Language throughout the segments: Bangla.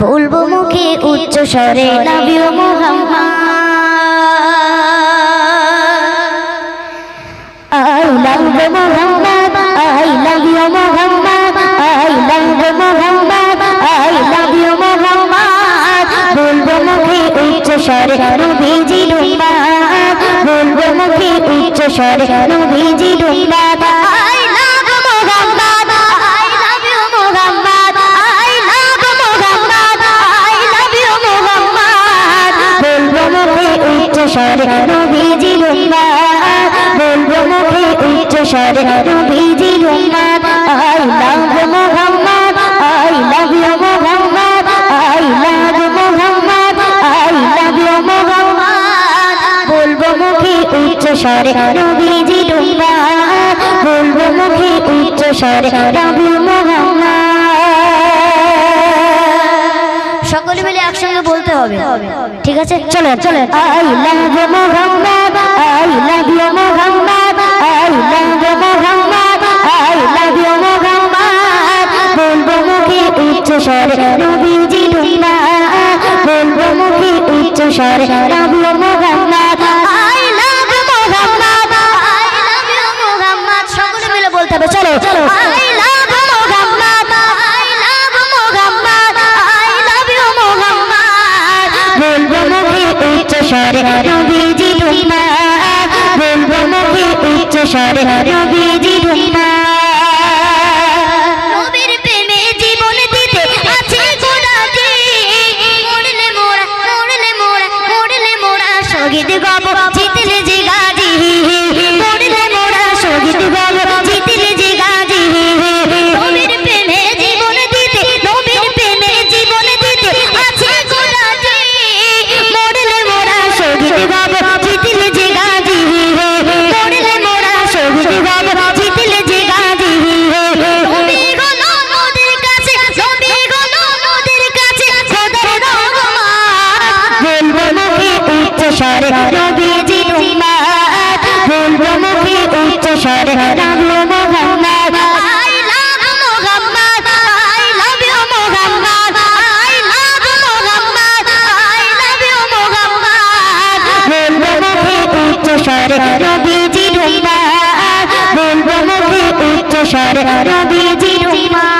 বলব মুখে উচ্চ স্বরে নবী Muhammad I love Muhammad I love Muhammad I love Muhammad I love Muhammad বলব মুখে উচ্চ স্বরে নবীজি রুম্বা বলব মুখে উচ্চ স্বরে নবীজি রুম্বা স্বরে নবীজি লম্বা বলব মুখে উচ্চ স্বরে নবীজি লম্বা I love Muhammad, I love you Muhammad, I love Muhammad, I love you Muhammad. মুখে উচ্চ স্বরে লম্বা মুখে উচ্চ স্বরে একসঙ্গে বলতে হবে। ঠিক আছে? চলে চলে। বলব মুখে উচ্চ স্বরে। নবীজি নবীজি তোমার বলব মুখে উচ্চ স্বরে। নবী স্বরে নবীজির উম্মাহ বলব মুখে উচ্চ স্বরে নবীজির উম্মাহ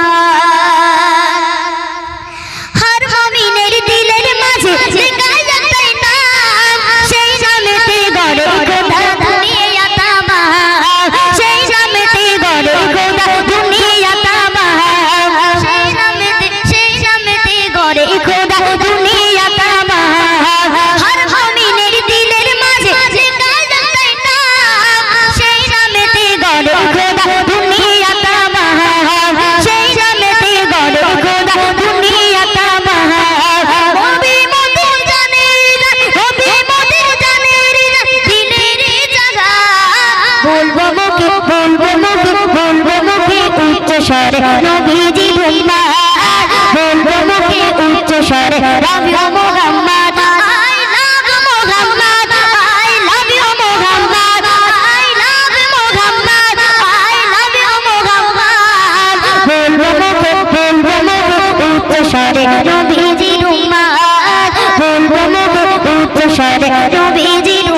প্রসাদ। নবীজির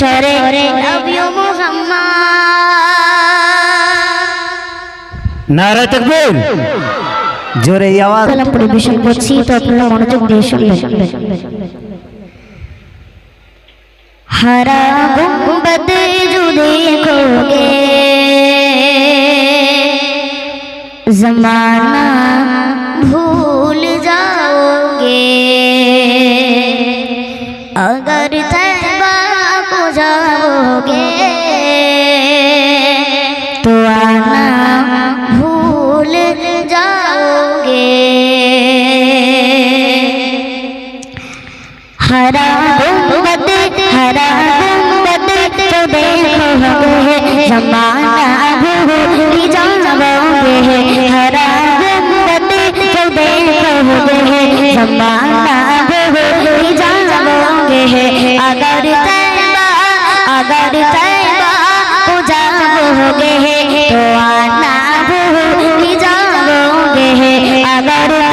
উচ্চ স্বরে লাভ ইউ মোহাম্মদ নারা তকবীর জোরে এই আওয়াজ কালাম পরিবেশন করছি তো আপনারা মনোযোগ দিয়ে শুনবেন हरा गुंबद जो देखोगे जमाना भूल जाओगे हरा गुंबद हरा गुंबद तो देखोगे जमाना भूल जाओगे हरा गुंबद तो देखोगे जमाना भूल जाओगे अगर तैबा अगर तैबा को जाओगे तो आना भूल जाओगे अगर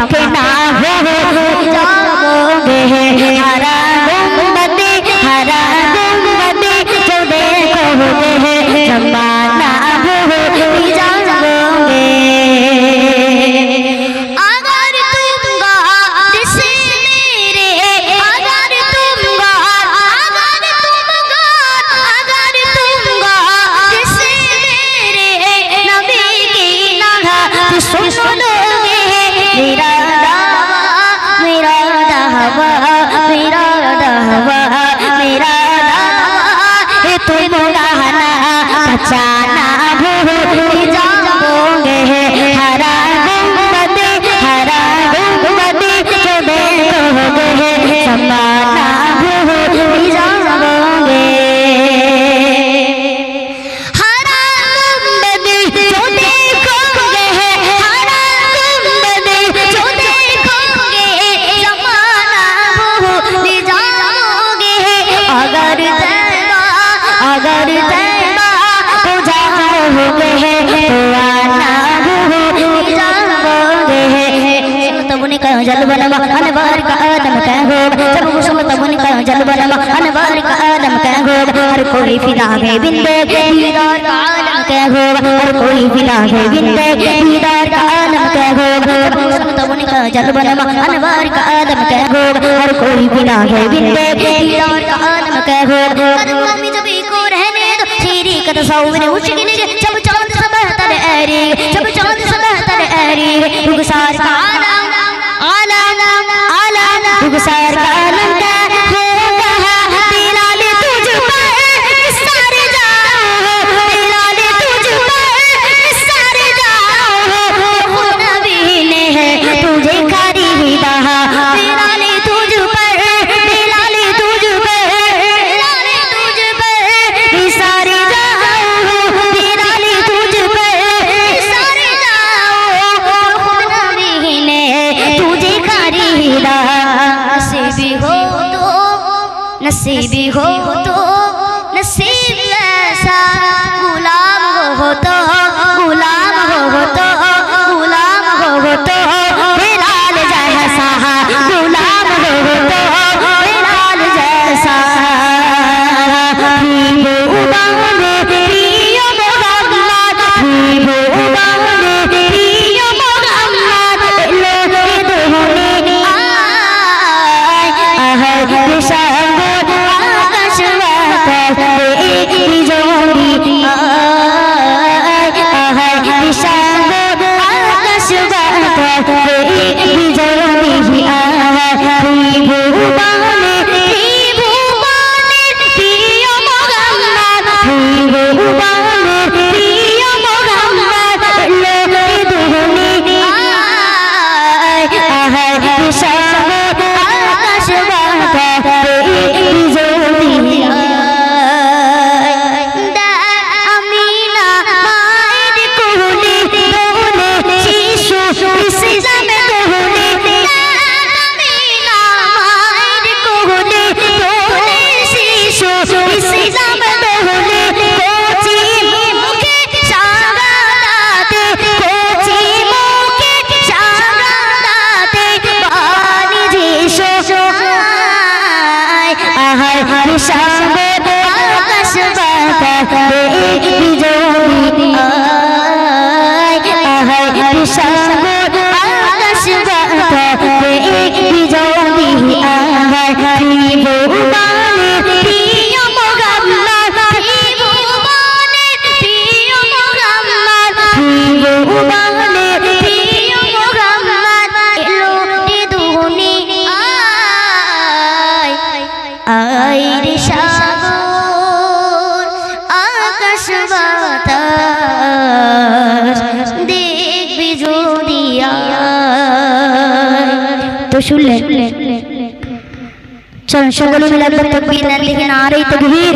Okay. and भुलाना बचाना भूल जाओगे हरा गुंबद हरा गुंबद जो बेहोगे समाना तबुनी का जल बनवा अनवार का आदम का हो जब कुसुम तबुनी का जल बनवा अनवार का आदम का हो हर कोई फिदा है बिंदे दीदार का आलम का हो हर कोई फिदा है बिंदे दीदार का आलम का हो जब कुसुम तबुनी का जल बनवा अनवार का आदम का हो हर कोई फिदा है बिंदे दीदार का आलम का हो कदम कमी जब को रहने दो तेरी कद सौवने मुश्किल जब चाँद सबहतर ऐरी जब चाँद सबहतर ऐरी रुखसार का आलम आलम আহার হার সাগর আকাশ বাতারে বিজয়ী আহার হার সাগর আকাশ বাতারে বিজয়ী আহার ত্রিভুবনে তো শুনলেন চল, সকলে মিলে একবার তকবীর দেন দেখি নারেই তকবীর।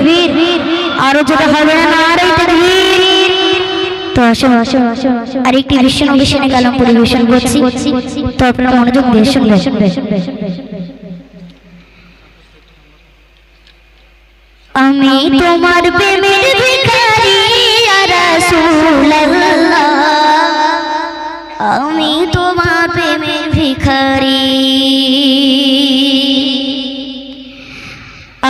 আরও যেটা হবে না নারেই তকবীর। তো আসো আসো আসো আর একটি বিশ্ব নবিশনে কালাম পরিবেশন করছি। তো আপনারা মনোযোগ দিয়ে শুনবেন। আমি তোমার প্রেমের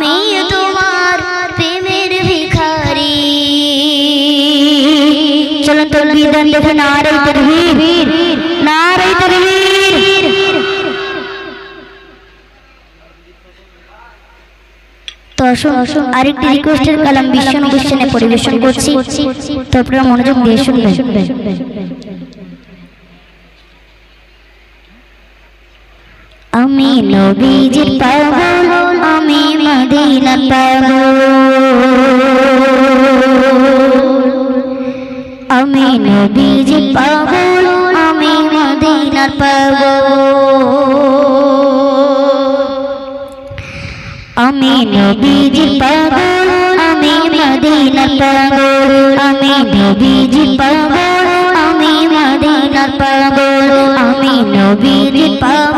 আমি তোমার প্রেমের ভিখারি। দেখে তো আসুন, আরেকটি রিকোয়েস্টের কালাম বিশ্বন বিশ্বনে পরিবেশন করছি। মনোযোগ দিয়ে শুনবেন। আমি নবীজির আমি মদিনার পাগল আমি নবীজির পাগল আমি মদিনার পাগল আমি নবীজির পাগল আমি মদিনার পাগল আমি নবীজির পাগল আমি মদিনার পাগল আমি আমি মদিনার